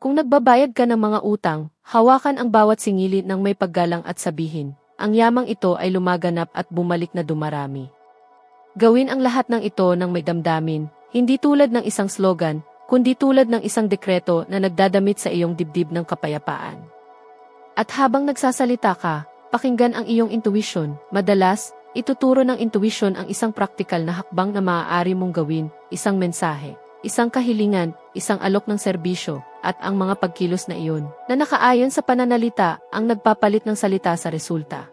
Kung nagbabayad ka ng mga utang, hawakan ang bawat singilid ng may paggalang at sabihin, ang yamang ito ay lumaganap at bumalik na dumarami. Gawin ang lahat ng ito ng may damdamin, hindi tulad ng isang slogan, kundi tulad ng isang dekreto na nagdadamit sa iyong dibdib ng kapayapaan. At habang nagsasalita ka, pakinggan ang iyong intuition. Madalas, ituturo ng intuition ang isang praktikal na hakbang na maaari mong gawin, isang mensahe, isang kahilingan, isang alok ng serbisyo, at ang mga pagkilos na iyon, na nakaayon sa pananalita, ang nagpapalit ng salita sa resulta.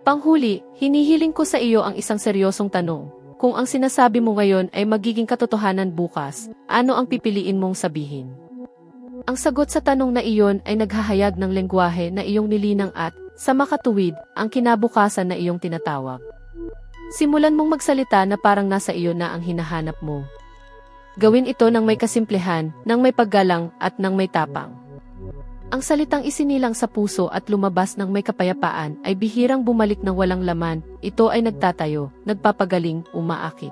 Panghuli, hinihiling ko sa iyo ang isang seryosong tanong. Kung ang sinasabi mo ngayon ay magiging katotohanan bukas, ano ang pipiliin mong sabihin? Ang sagot sa tanong na iyon ay naghahayag ng lengguwahe na iyong nilinang at, sa makatuwid, ang kinabukasan na iyong tinatawag. Simulan mong magsalita na parang nasa iyo na ang hinahanap mo. Gawin ito ng may kasimplihan, ng may paggalang, at ng may tapang. Ang salitang isinilang sa puso at lumabas ng may kapayapaan ay bihirang bumalik ng walang laman, ito ay nagtatayo, nagpapagaling, umaakit.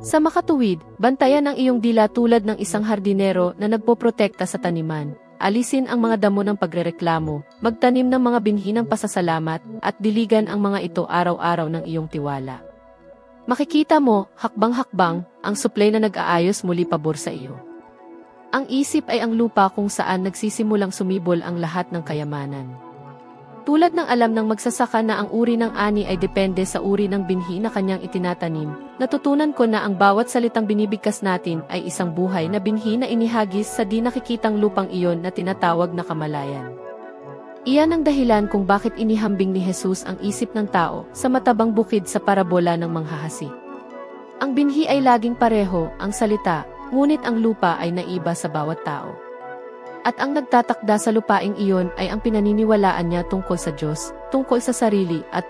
Sa makatuwid, bantayan ang iyong dila tulad ng isang hardinero na nagpoprotekta sa taniman. Alisin ang mga damo ng pagrereklamo, magtanim ng mga binhi ng pasasalamat, at diligan ang mga ito araw-araw ng iyong tiwala. Makikita mo, hakbang-hakbang, ang suplay na nag-aayos muli pabor sa iyo. Ang isip ay ang lupa kung saan nagsisimulang sumibol ang lahat ng kayamanan. Tulad ng alam ng magsasaka na ang uri ng ani ay depende sa uri ng binhi na kanyang itinatanim, natutunan ko na ang bawat salitang binibigkas natin ay isang buhay na binhi na inihagis sa di nakikitang lupang iyon na tinatawag na kamalayan. Iyan ang dahilan kung bakit inihambing ni Jesus ang isip ng tao sa matabang bukid sa parabola ng manghahasi. Ang binhi ay laging pareho, ang salita, ngunit ang lupa ay naiba sa bawat tao. At ang nagtatakda sa lupaing iyon ay ang pinaniniwalaan niya tungkol sa Diyos, tungkol sa sarili at